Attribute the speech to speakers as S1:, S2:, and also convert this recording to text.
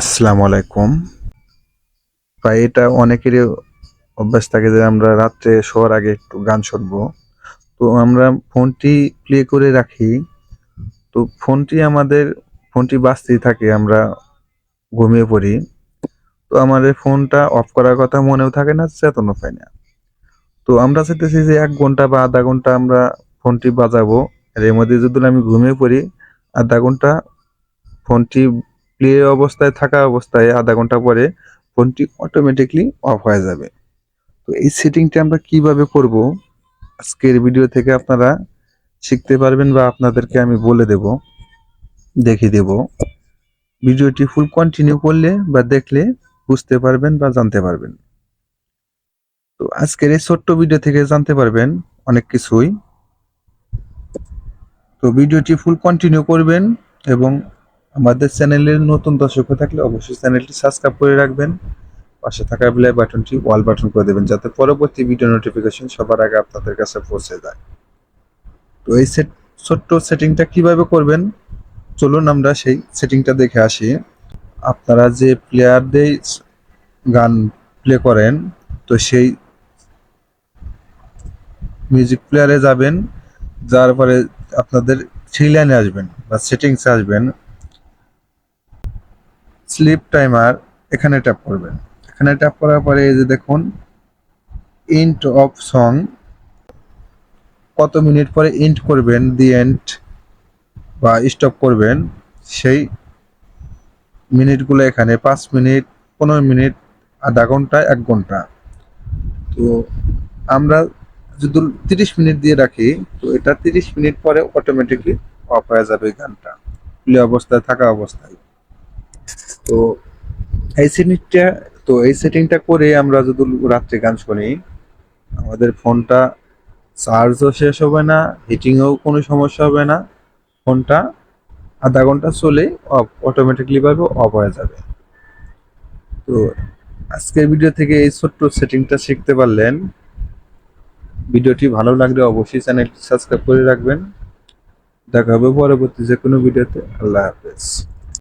S1: আসসালামু আলাইকুম। প্রায় এটা অনেকেরই অভ্যাস থাকে যে আমরা রাত্রে শোয়ার আগে একটু গান শুনব। তো আমরা ফোনটি প্লে করে রাখি। তো ফোনটি আমাদের, ফোনটি বাজতেই থাকে, আমরা ঘুমিয়ে পড়ি। তো আমাদের ফোনটা অফ করার কথা মনেও থাকে না, চেতনও পাই না। তো আমরা চাইতেছি যে এক ঘণ্টা বা আধা ঘণ্টা আমরা ফোনটি বাজাবো। এর মধ্যে যদি আমি ঘুমিয়ে পড়ি, আধা ঘণ্টা ফোনটি প্লে অবস্থায় থাকা অবস্থায় আধা ঘণ্টা পরে ফোনটি অটোমেটিকলি অফ হয়ে যাবে। তো এই সেটিংটি আমরা কীভাবে করব? আজকের ভিডিও থেকে আপনারা শিখতে পারবেন বা আপনাদেরকে আমি বলে দেব, দেখিয়ে দেব। ভিডিওটি ফুল কন্টিনিউ করলে বা দেখলে বুঝতে পারবেন বা জানতে পারবেন। তো আজকের এই ছোট্ট ভিডিও থেকে জানতে পারবেন অনেক কিছুই। তো ভিডিওটি ফুল কন্টিনিউ করবেন এবং আমাদের চ্যানেলের নতুন দর্শক হয়ে থাকলে অবশ্যই চ্যানেলটি সাবস্ক্রাইব করে রাখবেন। পাশে থাকা বেলাই বাটনটি ওয়াল বাটন করে দেবেন যাতে পরবর্তী ভিডিও নোটিফিকেশন সবার আগে আপনাদের কাছে পৌঁছে যায়। তো এই সেট ছোট্ট সেটিংটা কীভাবে করবেন? চলুন আমরা সেই সেটিংটা দেখে আসি। আপনারা যে প্লেয়ার দিয়ে গান প্লে করেন, তো সেই মিউজিক প্লেয়ারে যাবেন, যার পরে আপনাদের থ্রি লাইনে আসবেন বা সেটিংসে আসবেন। স্লিপ টাইমার এখানে ট্যাপ করবেন। এখানে ট্যাপ করার পরে এই যে দেখুন ইন্ট অফ সং কত মিনিট পরে ইন্ট করবেন দি এন্ড বা স্টপ করবেন, সেই মিনিটগুলো এখানে পাঁচ মিনিট, পনেরো মিনিট, আধা ঘণ্টা, এক ঘণ্টা। তো আমরা যদি তিরিশ মিনিট দিয়ে রাখি, তো এটা তিরিশ মিনিট পরে অটোমেটিকলি অফ হয়ে যাবে গানটা। অবস্থায়, থাকা অবস্থায়। তো এই সেটিংটা তো এই সেটিংটা করে আমরা যদি রাত্রে গান শুনি, আমাদের ফোনটা চার্জও শেষ হবে না হিটিংয়েও কোনো সমস্যা হবে না, ফোনটা আধা ঘণ্টা চলে অফ অটোমেটিকলি ভাবে অফ হয়ে যাবে। তো আজকের ভিডিও থেকে এই ছোট্ট সেটিংটা শিখতে পারলেন। ভিডিওটি ভালো লাগলে অবশ্যই চ্যানেলটি সাবস্ক্রাইব করে রাখবেন। দেখা হবে পরবর্তী যে কোনো ভিডিওতে আল্লাহ হাফেজ।